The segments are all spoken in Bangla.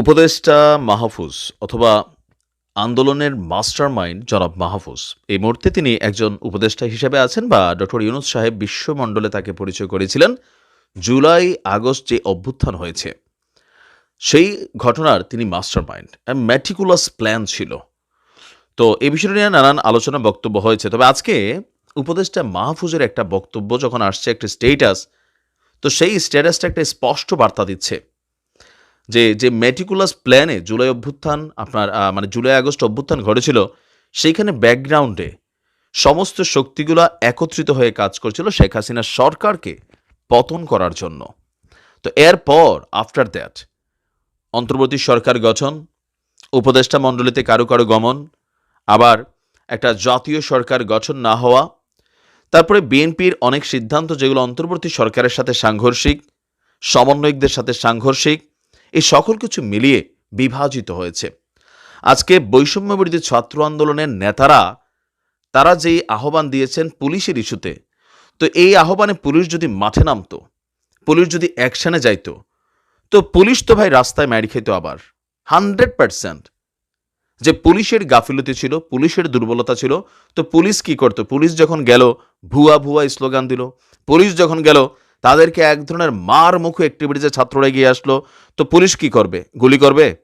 উপদেষ্টা মাহফুজ অথবা আন্দোলনের মাস্টার মাইন্ড জনাব মাহফুজ, এই মুহূর্তে তিনি একজন উপদেষ্টা হিসেবে আছেন বা ডক্টর ইউনুস সাহেব বিশ্বমণ্ডলে তাকে পরিচয় করেছিলেন, জুলাই আগস্ট যে অভ্যুত্থান হয়েছে। সেই ঘটনার তিনি মাস্টার মাইন্ড ম্যাটিকুলাস প্ল্যান ছিল। তো এই বিষয়টা নিয়ে নানান আলোচনা বক্তব্য হয়েছে। তবে আজকে উপদেষ্টা মাহফুজের একটা বক্তব্য যখন আসছে, একটা স্টেটাস তো সেই স্ট্যাটাসটা একটা স্পষ্ট বার্তা দিচ্ছে। যে যে মেটিকুলাস প্ল্যানে জুলাই অভ্যুত্থান, আপনার মানে জুলাই আগস্ট অভ্যুত্থান ঘটেছিল, সেইখানে ব্যাকগ্রাউন্ডে সমস্ত শক্তিগুলো একত্রিত হয়ে কাজ করছিল শেখ হাসিনা সরকারকে পতন করার জন্য। তো এরপর আফটার দ্যাট অন্তর্বর্তী সরকার গঠন, উপদেষ্টা মণ্ডলীতে কারও কারও গমন আবার একটা জাতীয় সরকার গঠন না হওয়া, তারপরে বিএনপির অনেক সিদ্ধান্ত যেগুলো অন্তর্বর্তী সরকারের সাথে সাংঘর্ষিক, সমন্বয়কদের সাথে সাংঘর্ষিক এই সকল কিছু মিলিয়ে বিভাজিত হয়েছে। আজকে বৈষম্য বিরোধী ছাত্র আন্দোলনের নেতারা, তারা যেই আহ্বান দিয়েছেন পুলিশের ইস্যুতে, তো এই আহ্বানে পুলিশ যদি মাঠে নামতো, পুলিশ যদি অ্যাকশানে যাইতো, তো পুলিশ তো ভাই রাস্তায় ম্যারি খেত আবার। Hundred percent. যে পুলিশের গাফিলতি ছিল, পুলিশের দুর্বলতা ছিল, তো পুলিশ কি করতো? পুলিশ যখন গেল, ভুয়া ভুয়া স্লোগান দিল। পুলিশ যখন গেল তাদেরকে এক ধরনের মার মুখে অ্যাক্টিভিটিসে ছাত্ররা এগিয়ে আসলো। তো পুলিশ কি করবে? গুলি করবে?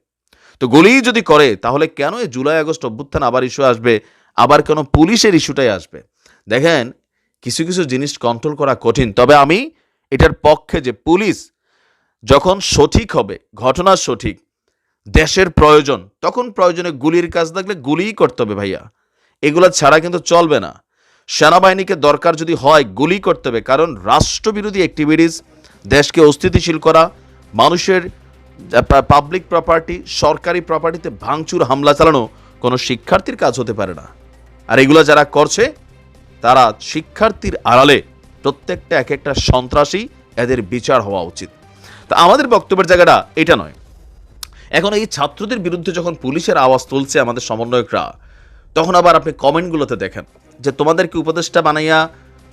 তো গুলি যদি করে, তাহলে কেন এই জুলাই আগস্ট অভ্যুত্থান আবার ইস্যু আসবে? আবার কেন পুলিশের ইস্যুটাই আসবে? দেখেন, কিছু কিছু জিনিস কন্ট্রোল করা কঠিন। তবে আমি এটার পক্ষে যে পুলিশ যখন সঠিক হবে, ঘটনা সঠিক, দেশের প্রয়োজন, তখন প্রয়োজনে গুলির কাজ থাকলে গুলিই করতে হবে ভাইয়া। এগুলো ছাড়া কিন্তু চলবে না। সেনাবাহিনীকে দরকার যদি হয় গুলি করতে হবে, কারণ রাষ্ট্রবিরোধী অ্যাক্টিভিটিস দেশকে অস্থিতিশীল করা, মানুষের পাবলিক প্রপার্টি সরকারি প্রপার্টিতে ভাঙচুর, হামলা চালানো কোনো শিক্ষার্থীর কাজ হতে পারে না। আর এগুলো যারা করছে, তারা শিক্ষার্থীর আড়ালে প্রত্যেকটা এক একটা সন্ত্রাসী এদের বিচার হওয়া উচিত। তা আমাদের বক্তব্যের জায়গাটা এটা নয়। এখন এই ছাত্রদের বিরুদ্ধে যখন পুলিশের আওয়াজ তুলছে আমাদের সমন্বয়করা, তখন আবার আপনি কমেন্টগুলোতে দেখেন। যে তোমাদেরকে উপদেষ্টা বানাইয়া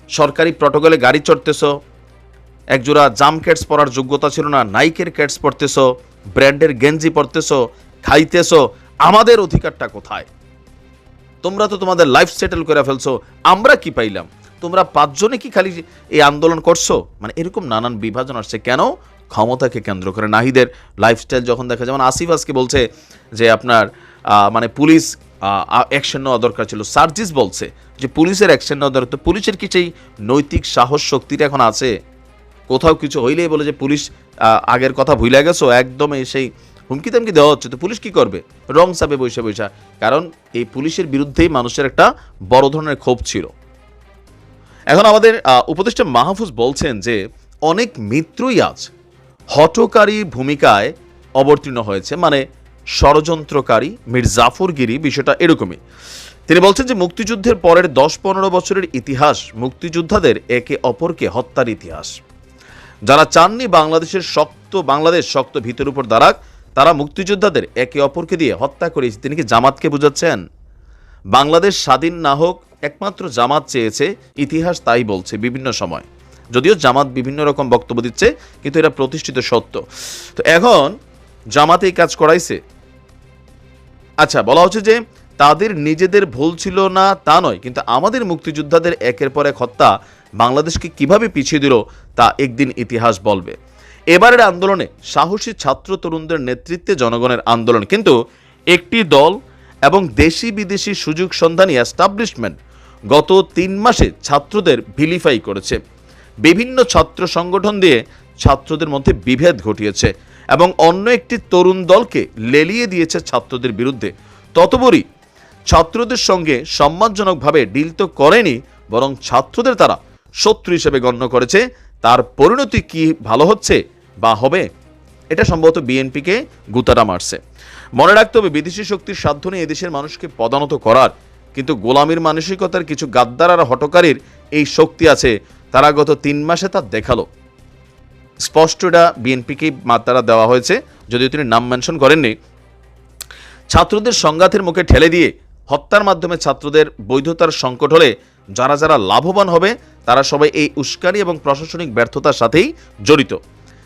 সরকারি প্রটোকলে গাড়ি চড়তেছ, একজোড়া জাম ক্যাটস পরার যোগ্যতা ছিল না, নাইকের ক্যাটস পরতেছ, ব্র্যান্ডের গেঞ্জি পরতেছ, খাইতেছ, আমাদের অধিকারটা কোথায়? তোমরা তো তোমাদের লাইফ সেটেল করে ফেলছো, আমরা কি পাইলাম? তোমরা পাঁচজনে কি খালি এই আন্দোলন করছ? মানে এরকম নানান বিভাজন আসছে। কেন? ক্ষমতাকে কেন্দ্র করে নাহিদের লাইফস্টাইল যখন দেখা যেমন আসিফ আজকে বলছে যে আপনার মানে পুলিশ অ্যাকশন নেওয়া দরকার ছিল। সার্জিস বলছে যে পুলিশের অ্যাকশন নেওয়া দরকার। তো পুলিশের কি সেই নৈতিক সাহস শক্তিটা এখন আছে? কোথাও কিছু হইলেই বলে যে পুলিশ আগের কথা ভুলে গেছো, একদম এই সেই হুমকি তামকি দেওয়া হচ্ছে। তো পুলিশ কি করবে? রং চাপে বৈশা বৈশা কারণ এই পুলিশের বিরুদ্ধেই মানুষের একটা বড় ধরনের ক্ষোভ ছিল। এখন আমাদের উপদেষ্টা মাহফুজ বলছেন যে অনেক মিত্রই আজ হটকারী ভূমিকায় অবতীর্ণ হয়েছে। মানে ষড়যন্ত্রকারী মীর জাফরগিরি বিষয়টা এরকমই। তিনি বলছেন যে মুক্তিযুদ্ধের পরের দশ পনেরো বছরের ইতিহাস মুক্তিযোদ্ধাদের একে অপরকে হত্যার ইতিহাস। যারা চাননি বাংলাদেশের শক্ত বাংলাদেশ, শক্ত ভিতের উপর দাঁড়াক, তারা মুক্তিযোদ্ধাদের একে অপরকে দিয়ে হত্যা করেছে। তিনি কি জামাতকে বুঝাচ্ছেন? বাংলাদেশ স্বাধীন না হোক, একমাত্র জামাত চেয়েছে, ইতিহাস তাই বলছে বিভিন্ন সময়। যদিও জামাত বিভিন্ন রকম বক্তব্য দিচ্ছে, কিন্তু এটা প্রতিষ্ঠিত সত্য। তো এখন জামাত কাজ করাইছে। আচ্ছা বলা হচ্ছে যে তাদের নিজেদের ভুল ছিল না তা নয়, কিন্তু আমাদের মুক্তিযোদ্ধাদের একের পর এক হত্যা বাংলাদেশকে কীভাবে পিছিয়ে দিল তা একদিন ইতিহাস বলবে। এবারের আন্দোলনে সাহসী ছাত্র তরুণদের নেতৃত্বে জনগণের আন্দোলন, কিন্তু একটি দল এবং দেশি বিদেশি সুযোগ সন্ধানী এস্টাবলিশমেন্ট গত তিন মাসে ছাত্রদের ভিলিফাই করেছে। বিভিন্ন ছাত্র সংগঠন দিয়ে ছাত্রদের মধ্যে বিভেদ ঘটিয়েছে। এবং অন্য একটি তরুণ দলকে লেলিয়ে দিয়েছে ছাত্রদের বিরুদ্ধে। ততবরই ছাত্রদের সঙ্গে সম্মানজনকভাবে ডিল তো করেনি, বরং ছাত্রদের তারা শত্রু হিসেবে গণ্য করেছে। তার পরিণতি কি ভালো হচ্ছে বা হবে, এটা সম্ভবত বিএনপিকে গুতাটা মারছে। মনে রাখতে হবে, বিদেশি শক্তির সাধ্য নিয়ে এদেশের মানুষকে পদানত করার, কিন্তু গোলামীর মানসিকতার কিছু গাদ্দার আর হটকারীর এই শক্তি আছে, তারা গত তিন মাসে তা দেখাল। স্পষ্ট এটা বিএনপিকে মাত্রা দেওয়া হয়েছে, যদিও তিনি নাম মেনশন করেননি। ছাত্রদের সংঘাতের মুখে ঠেলে দিয়ে হত্যার মাধ্যমে ছাত্রদের বৈধতার সংকট হলে যারা যারা লাভবান হবে, তারা সবাই এই উস্কানি এবং প্রশাসনিক ব্যর্থতার সাথেই জড়িত।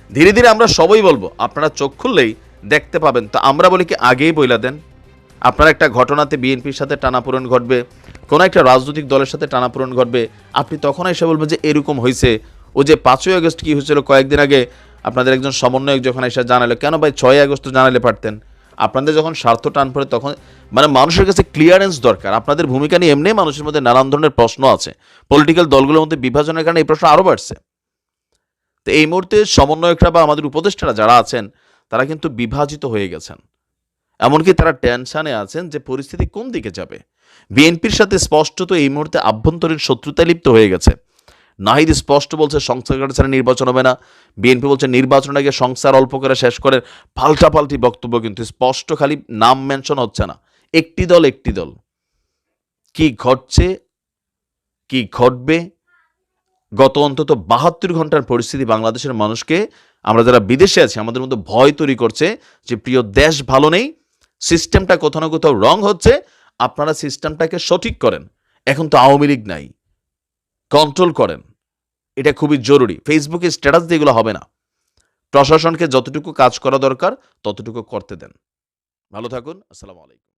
ধীরে ধীরে আমরা সবাই বলব, আপনারা চোখ খুললেই দেখতে পাবেন। তো আমরা বলি কি আগেই বইলা দেন। আপনার একটা ঘটনাতে বিএনপির সাথে টানাপূরণ ঘটবে, কোনো একটা রাজনৈতিক দলের সাথে টানাপূরণ ঘটবে, আপনি তখন এসে বলবেন যে এরকম হয়েছে ও যে পাঁচই আগস্ট কি হয়েছিল কয়েকদিন আগে, আপনাদের একজন সমন্বয়ক যখন এসে জানালো, কেন ভাই ছয় আগস্ট জানালে পারতেন? আপনাদের যখন স্বার্থ টান পড়ে তখন মানে মানুষের কাছে ক্লিয়ারেন্স দরকার। আপনাদের ভূমিকা নিয়ে এমনি মানুষের মধ্যে নানান ধরনের প্রশ্ন আছে। পলিটিক্যাল দলগুলোর মধ্যে বিভাজনের কারণে এই প্রশ্ন আরও বাড়ছে। তো এই মুহূর্তে সমন্বয়করা বা আমাদের উপদেষ্টারা যারা আছেন, তারা কিন্তু বিভাজিত হয়ে গেছেন। এমনকি তারা টেনশানে আছেন যে পরিস্থিতি কোন দিকে যাবে। বিএনপির সাথে স্পষ্টত এই মুহূর্তে আভ্যন্তরীণ শত্রুতায় লিপ্ত হয়ে গেছে। নাহিদ স্পষ্ট বলছে সংস্কার ছাড়া নির্বাচন হবে না। বিএনপি বলছে নির্বাচন আগে সংস্কার অল্প করে শেষ করেন পাল্টাপাল্টি বক্তব্য কিন্তু স্পষ্ট খালি নাম মেনশন হচ্ছে না। একটি দল একটি দল। কি ঘটছে, কি ঘটবে? গত অন্তত বাহাত্তর ঘণ্টার পরিস্থিতি বাংলাদেশের মানুষকে, আমরা যারা বিদেশে আছি, আমাদের মধ্যে ভয় তৈরি করছে যে প্রিয় দেশ ভালো নেই, সিস্টেমটা কোথাও না কোথাও রং হচ্ছে, আপনারা সিস্টেমটাকে সঠিক করেন। এখন তো আওয়ামী লীগ নাই। কন্ট্রোল করেন। এটা খুবই জরুরি। ফেসবুকে স্ট্যাটাস দিয়ে এগুলো হবে না। প্রশাসনকে যতটুকু কাজ করা দরকার, ততটুকু করতে দেন। ভালো থাকুন, আসসালামু আলাইকুম।